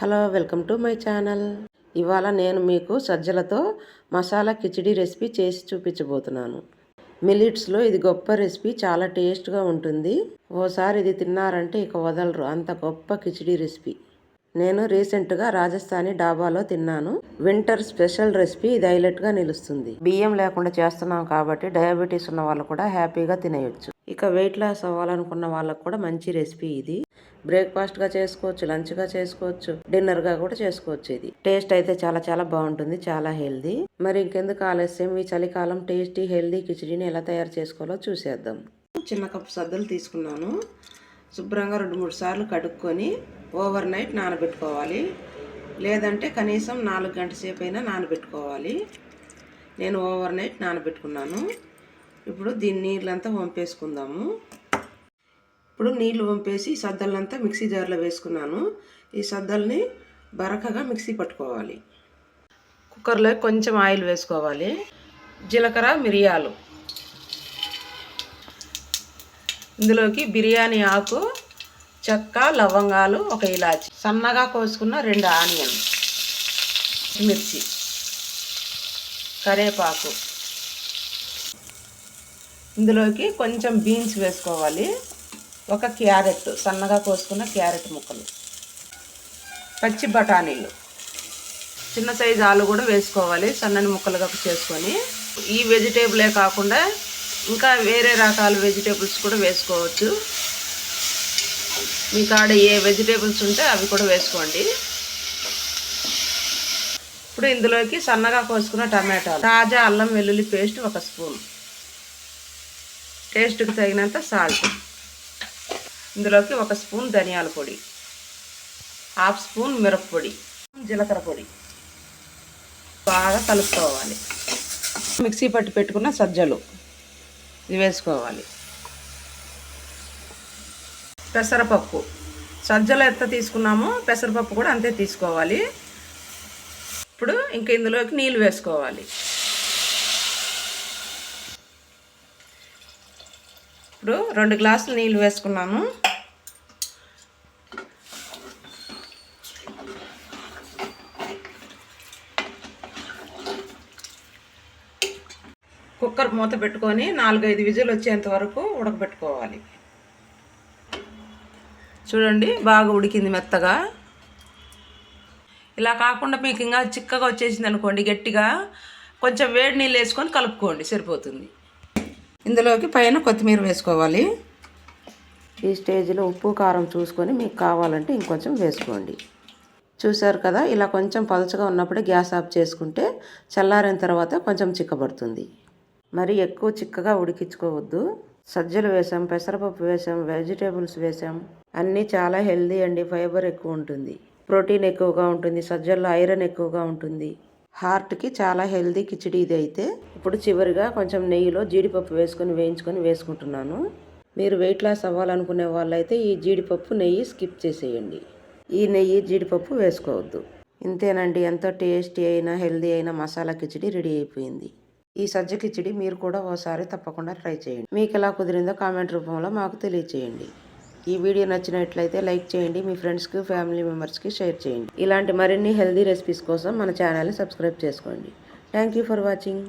Hello welcome to my channel. ఇవాళ నేను మీకు సజ్జలతో మసాలా కిచిడి రెసిపీ చేసి చూపించబోతున్నాను. మిలిట్స్లో ఇది గొప్ప రెసిపీ చాలా టేస్ట్గా ఉంటుంది. ఓసారి ఇది తిన్నారంటే ఇక వదలరు. అంత గొప్ప కిచిడి రెసిపీ. నేను రీసెంట్గా రాజస్థానీ డాబాలో తిన్నాను. వింటర్ స్పెషల్ రెసిపీ ఇది హైలైట్గా నిలుస్తుంది. బియ్యం లేకుండా చేస్తున్నాం కాబట్టి డయాబెటీస్ ఉన్న వాళ్ళు కూడా హ్యాపీగా తినేయొచ్చు. ఇక వెయిట్ లాస్ అవ్వాలనుకున్న వాళ్ళకు కూడా మంచి రెసిపీ ఇది. బ్రేక్ఫాస్ట్గా చేసుకోవచ్చు లంచ్గా చేసుకోవచ్చు డిన్నర్గా కూడా చేసుకోవచ్చు ఇది. టేస్ట్ అయితే చాలా చాలా బాగుంటుంది చాలా హెల్దీ మరి ఇంకెందుకు ఆలస్యం? ఈ చలికాలం టేస్టీ హెల్దీ కిచడీని ఎలా తయారు చేసుకోవాలో చూసేద్దాం. చిన్న కప్పు సద్దలు తీసుకున్నాను. శుభ్రంగా రెండు మూడు సార్లు కడుక్కొని ఓవర్ నైట్ నానబెట్టుకోవాలి. లేదంటే కనీసం నాలుగు గంటల సేపు అయినా నానబెట్టుకోవాలి. నేను ఓవర్ నైట్ నానబెట్టుకున్నాను. ఇప్పుడు దీని నీళ్ళంతా వంపేసుకుందాము. ఇప్పుడు నీళ్ళు వంపేసి సద్దలంతా మిక్సీ జార్లో వేసుకున్నాను. ఈ సద్దల్ని బరకగా మిక్సీ పట్టుకోవాలి. కుక్కర్లో కొంచెం ఆయిల్ వేసుకోవాలి. జీలకర్ర మిరియాలు. ఇందులోకి బిర్యానీ ఆకు చెక్క లవంగాలు ఒక ఇలాచి. సన్నగా కోసుకున్న రెండు ఆనియన్ మిర్చి కరేపాకు. ఇందులోకి కొంచెం బీన్స్ వేసుకోవాలి. ఒక క్యారెట్ సన్నగా కోసుకున్న క్యారెట్ ముక్కలు పచ్చి బఠానీలు. చిన్న సైజు ఆలు కూడా వేసుకోవాలి సన్నని ముక్కలుగా చేసుకొని. ఈ వెజిటేబులే కాకుండా ఇంకా వేరే రకాల వెజిటేబుల్స్ కూడా వేసుకోవచ్చు. మీ కాడ ఏ వెజిటేబుల్స్ ఉంటే అవి కూడా వేసుకోండి. ఇప్పుడు ఇందులోకి సన్నగా కోసుకున్న టమాటా తాజా అల్లం వెల్లుల్లి పేస్ట్ ఒక స్పూన్. టేస్ట్కి తగినంత సాల్ట్. ఇందులోకి ఒక స్పూన్ ధనియాల పొడి హాఫ్ స్పూన్ మిరప్పొడి జీలకర్ర పొడి. బాగా కలుపుకోవాలి. మిక్సీ పట్టి పెట్టుకున్న సజ్జలు ఇది వేసుకోవాలి. పెసరపప్పు. సజ్జలు ఎంత తీసుకున్నామో పెసరపప్పు కూడా అంతే తీసుకోవాలి. ఇప్పుడు ఇంక ఇందులోకి నీళ్ళు వేసుకోవాలి. ఇప్పుడు రెండు గ్లాసులు నీళ్ళు వేసుకున్నాను. కుక్కర్ మూత పెట్టుకొని నాలుగైదు విజులు వచ్చేంత వరకు ఉడకబెట్టుకోవాలి. చూడండి బాగా ఉడికింది మెత్తగా. ఇలా కాకుండా మీకు ఇంకా చిక్కగా వచ్చేసింది అనుకోండి గట్టిగా కొంచెం వేడి నీళ్ళు వేసుకొని కలుపుకోండి సరిపోతుంది. ఇందులోకి పైన కొత్తిమీర వేసుకోవాలి. ఈ స్టేజ్లో ఉప్పు కారం చూసుకొని మీకు కావాలంటే ఇంకొంచెం వేసుకోండి. చూసారు కదా ఇలా కొంచెం పలచగా ఉన్నప్పుడే గ్యాస్ ఆఫ్ చేసుకుంటే చల్లారిన తర్వాత కొంచెం చిక్కబడుతుంది. మరి ఎక్కువ చిక్కగా ఉడికించుకోవద్దు. సజ్జలు వేసాం పెసరపప్పు వేసాం వెజిటేబుల్స్ వేసాం. అన్నీ చాలా హెల్దీ అండి ఫైబర్ ఎక్కువ ఉంటుంది. ప్రోటీన్ ఎక్కువగా ఉంటుంది సజ్జల్లో ఐరన్ ఎక్కువగా ఉంటుంది. హార్ట్కి చాలా హెల్దీ కిచిడి ఇది అయితే. ఇప్పుడు చివరిగా కొంచెం నెయ్యిలో జీడిపప్పు వేసుకొని వేయించుకొని వేసుకుంటున్నాను. మీరు వెయిట్ లాస్ అవ్వాలనుకునే వాళ్ళైతే ఈ జీడిపప్పు నెయ్యి స్కిప్ చేసేయండి. ఈ నెయ్యి జీడిపప్పు వేసుకోవద్దు. ఇంతేనండి ఎంతో టేస్టీ అయిన హెల్దీ అయిన మసాలా కిచిడి రెడీ అయిపోయింది. ఈ సజ్జ కిచిడి మీరు కూడా ఓసారి తప్పకుండా ట్రై చేయండి. మీకు ఎలా కుదిరిందో కామెంట్ రూపంలో మాకు తెలియచేయండి. ఈ వీడియో నచ్చినట్లయితే లైక్ చేయండి మీ ఫ్రెండ్స్కి ఫ్యామిలీ మెంబర్స్కి షేర్ చేయండి. ఇలాంటి మరిన్ని హెల్దీ రెసిపీస్ కోసం మన ఛానల్ని సబ్స్క్రైబ్ చేసుకోండి. Thank you for watching